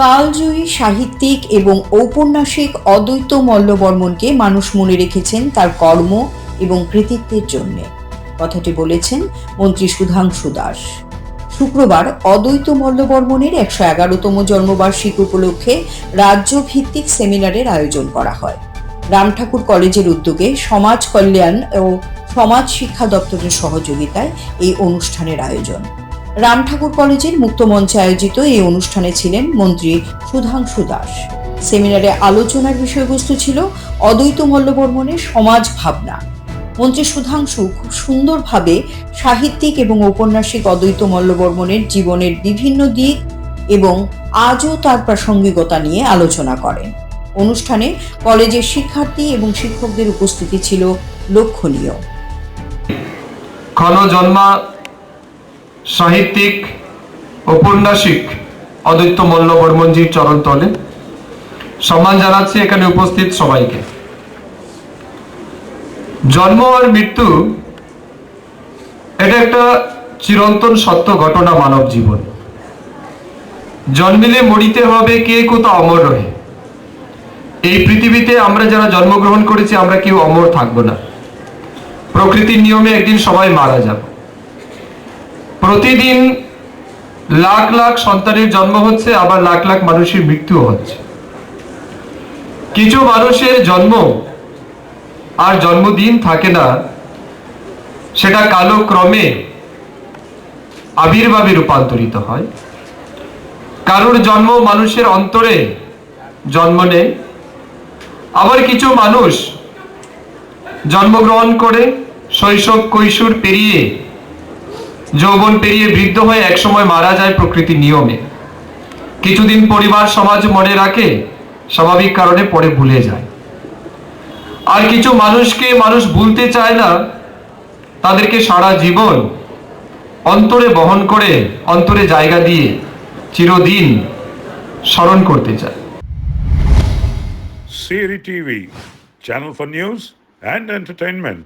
কালজয়ী সাহিত্যিক এবং ঔপন্যাসিক অদ্বৈত মল্লবর্মনকে মানুষ মনে রেখেছেন তার কর্ম এবং কৃতিত্বের জন্য। কথাটি বলেছেন মন্ত্রী সুধাংশু দাস। শুক্রবার অদ্বৈত মল্লবর্মনের একশো এগারোতম জন্মবার্ষিকী উপলক্ষে রাজ্য ভিত্তিক সেমিনারের আয়োজন করা হয়। রামঠাকুর কলেজের উদ্যোগে সমাজ কল্যাণ ও সমাজ শিক্ষা দপ্তরের সহযোগিতায় এই অনুষ্ঠানের আয়োজন। রামঠাকুর কলেজের মুক্তমঞ্চে আয়োজিত এই অনুষ্ঠানে ছিলেন মন্ত্রী সুধাংশু দাস। সেমিনারে আলোচনার বিষয়বস্তু ছিল অদ্বৈত মল্লবর্মনের সমাজ ভাবনা। মন্ত্রী সুধাংশু খুব সুন্দরভাবে সাহিত্যিক এবং ঔপন্যাসিক অদ্বৈত মল্লবর্মনের জীবনের বিভিন্ন দিক এবং আজও তার প্রাসঙ্গিকতা নিয়ে আলোচনা করেন। অনুষ্ঠানে কলেজের শিক্ষার্থী এবং শিক্ষকদের উপস্থিতি ছিল লক্ষণীয়। ক্ষণ জন্মা সাহিত্যিক ঔপন্যাসিক অদ্বৈত মল্ল বর্মনজির চরণ তলে সম্মান জানাচ্ছি এখানে উপস্থিত সবাইকে। জন্ম আর মৃত্যু, এটা একটা চিরন্তন সত্য ঘটনা মানব জীবন। জন্মিলে মরিতে হবে কে কোথাও অমর রহে। এই পৃথিবীতে আমরা যারা জন্মগ্রহণ করেছি, আমরা কেউ অমর থাকব না। প্রকৃতির নিয়মে একদিন সবাই মারা যাব। প্রতিদিন লাখ লাখ সন্তানের জন্ম হচ্ছে, আবার লাখ লাখ মানুষের মৃত্যু হচ্ছে। কিছু মানুষের জন্ম আর জন্মদিন থাকে না, সেটা কালো ক্রমে আবির্ভাবে রূপান্তরিত হয়। কারোর জন্ম মানুষের অন্তরে জন্ম নেয়, আবার কিছু মানুষ জন্মগ্রহণ করে শৈশব কৈশোর পেরিয়ে যৌবন পেরিয়ে বৃদ্ধ হয়ে একসময় মারা যায় প্রকৃতির নিয়মে। কিছুদিন পরিবার সমাজ মনে রাখে স্বাভাবিক কারণে পরে ভুলে যায়। আর কিছু মানুষকে মানুষ ভুলতে চায় না তাদেরকে সারা জীবন অন্তরে বহন করে অন্তরে জায়গা দিয়ে চিরদিন স্মরণ করতে চায়। Siri TV, channel for news and entertainment.